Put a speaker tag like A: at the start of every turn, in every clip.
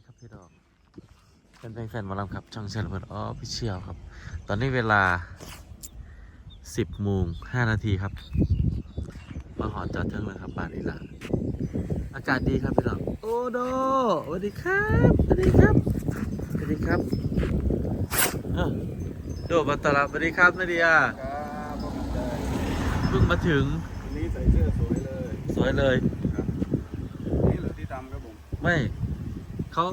A: ดีครับพี่ดอกเป็นแฟนๆหมอลำครับ ช่องเชลเบิร์ดออฟฟิเชียลครับ ตอนนี้เวลา 10โมง5นาทีครับ มาหอจอดเทิงเลยครับบ้านนี้ละอากาศดีครับพี่ดอกโอ้โดสวัสดีครับสวัสดีครับสวัสดีครับเอ้าโดบัตตาลับสวัสดีครับนาเดีย
B: ครับผมเจอ
A: เพิ่งมาถึง
B: วันนี้ใส่เสื้อสวยเลย
A: สวยเลย
B: ครับนี่เหรอที่ทำครับผม
A: ไม่ เขา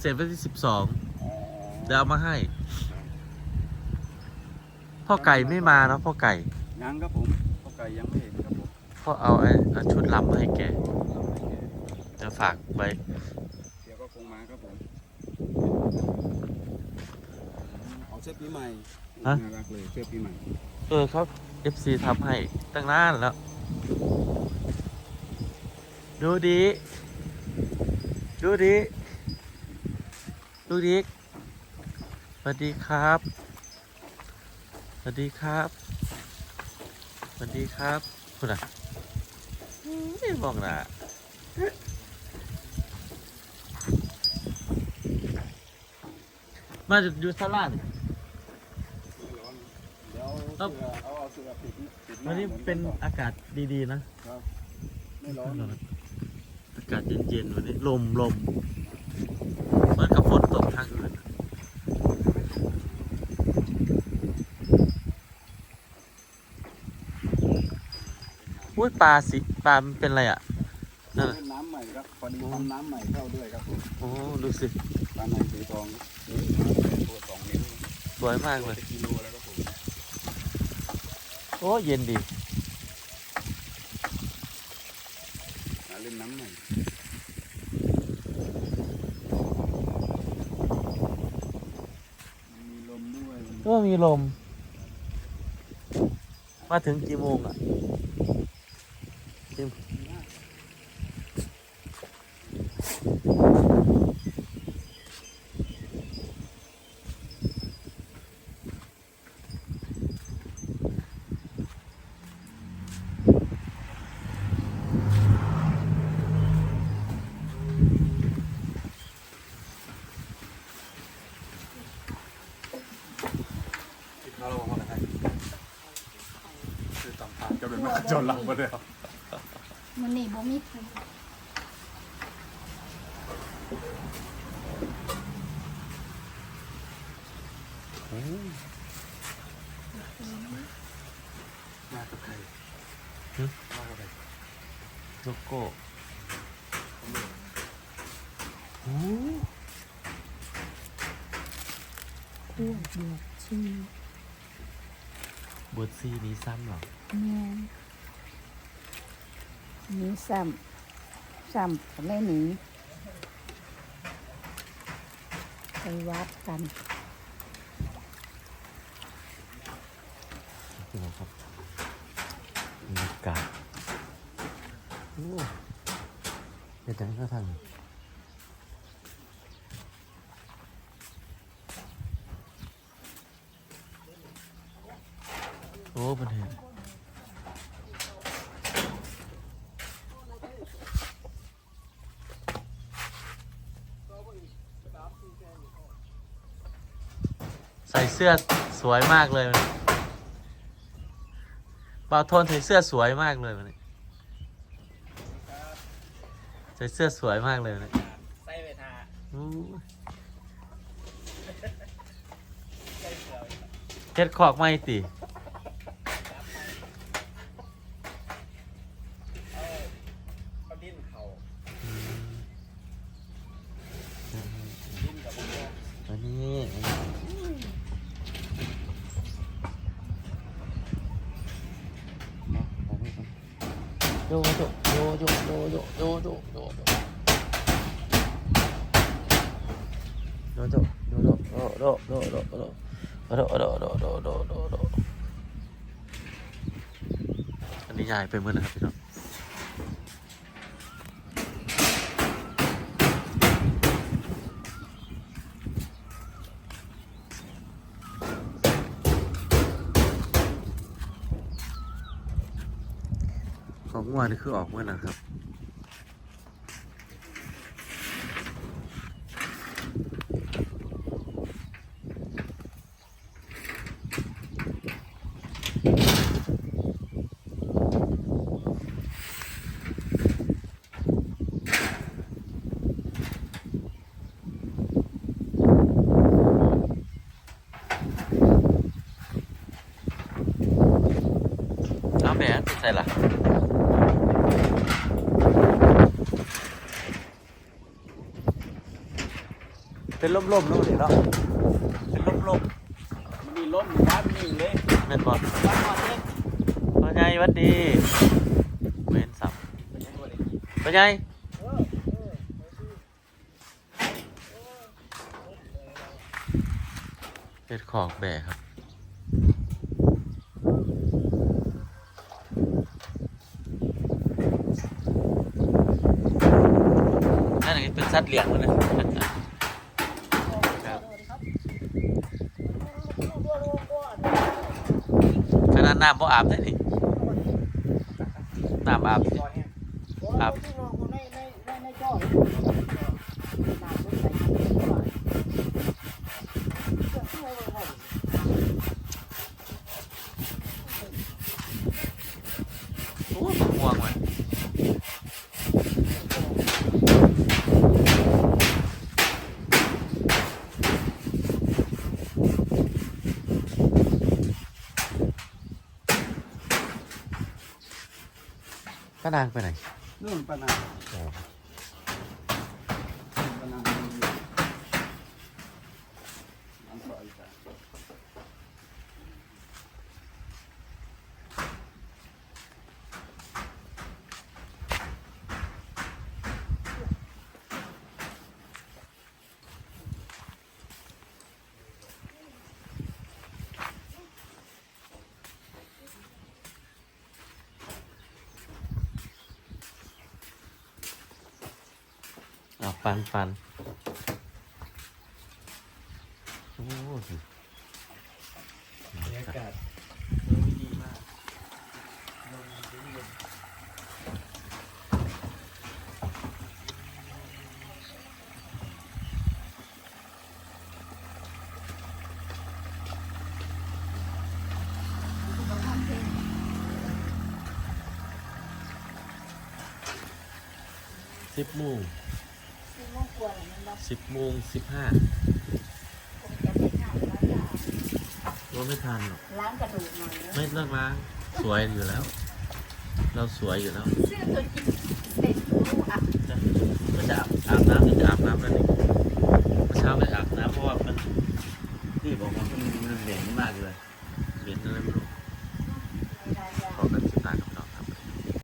A: เสร็จวันที่12
B: อ๋อ
A: เดี๋ยวเอามาให้ พ่อไก่ไม่มาเนาะพ่อไก่
B: ยังครับผมพ่อไก่ยังไม่เห็นครับผม
A: พ่อเอาไอ้เอาชุดลำมาให้แกจะฝากไว้
B: เดี๋ยวก็คงมาครับผมเอาเสื้อปีใหม่น่ารักเลยเสื้อปีใหม่
A: เออเขา FC ทำให้ตั้งนานแล้ว ดูดี ดูดี ดูดีสวัสดีครับ สวัสดีครับ สวัสดีครับคุณอะไม่บอกนะมาจากยูซาลาด
B: ไม่ร้อนเดี๋ยวเสื้อเอาเอาเสื้อปิดปิดห
A: วันนี้
B: หมือ
A: เป็น
B: ก่อ
A: อากาศดีๆนะ
B: ครับไม่ร้อน
A: อากาศเย็นๆวันนี้ลมลมเหมือนกับฝนตกทางอื่นอุ้ ยปลาสิปลามันเป็นอะไรอะนั่นน่ะ
B: เป็นน้ำใหม่ครับพอดีทำน้ำใหม่เข้าด้วยครับผม
A: โอ้ดูสิ
B: ปลาในสีทองตัวสองนิ้ว
A: สวยมากเลย
B: จะกิโลแล้วครับผม
A: โอ้เย็นดี
B: หาเล่นน้ำใหม่มีลมด้วย
A: ก็มีลม มาถึงกี่โมงอะ
B: เราลงมาเลยคือตำผ่านจะเป็นมาจนหลังมาเลยครับ
C: มันนี่บ่มีไผ
B: มากับใคร
A: หึ
B: มากับใคร
A: โลโก้โอ้
C: คู่เดือดชี
A: เบิร์ดซีนี้ซ้ำเหรอ
C: แม่ นหนีซ้ำซ้ำก็ไม่หนีไปวัดกัน
A: พี่น้องครับบรรยากาศโอ้เดี๋ยวจังก็ทางโอ้เป็นเหตุใส่เสื้อสวยมากเลยวันนี้บ่าวโทนใส่เสื้อสวยมากเลยวันนี้ใส่เสื้อสวยมากเลยวันนี้
D: ใส่ไปทา
A: อู้เฮ็ดขอกไม่ติ 요조 요조 요조 요조 요조 요조 요조 로로로로로 로로로로로로 อันนี้ยายไปเมื่อนะครับพี่น้อง ของงัวนี่คือออกเมื่อนั้นครับแหนใส่ละ เป็นล่มๆนู่นเนาะเป็นล่ม
D: มันมีล้มอยู่วัดนี่เลย
A: ๆแม่นบอล
D: วัดนอนเล่น
A: ว่าไงหวัดดีเว้นสับ
D: เป็นยังไงเลย
A: ว่าไงเป็ดขอกแบกครับนั่นนี่เป็นสัตว์เลี้ยงมันนะครับข นาดน้ำบ่อาบได้นี่น้ำอาบ
D: อา
A: บโอ้ยม่วงมัน ป้านางไปไหน
B: นู่นปะนา โอ้
A: อะฟันฟันโอ้ย
D: บรรยากาศดีมาก
A: สิบโมง สิบโมงสิบห้าว่าไม่ทันหรอก
C: ล้างกระดูกหน่อยนะ
A: ไม่เลิกล้างสวยอยู่แล้ว เราสวยอยู่แล้ว
C: เสื้อตัวจิตเสร็จรู้อะ
A: จะก็จะอาบอาบน้ำก็จะอาบน้ำแล้วนี่เมื่อเช้าไม่อาบน้ำเพราะว่ามันนี่บอกว่ามันมันเหม็นมากเลย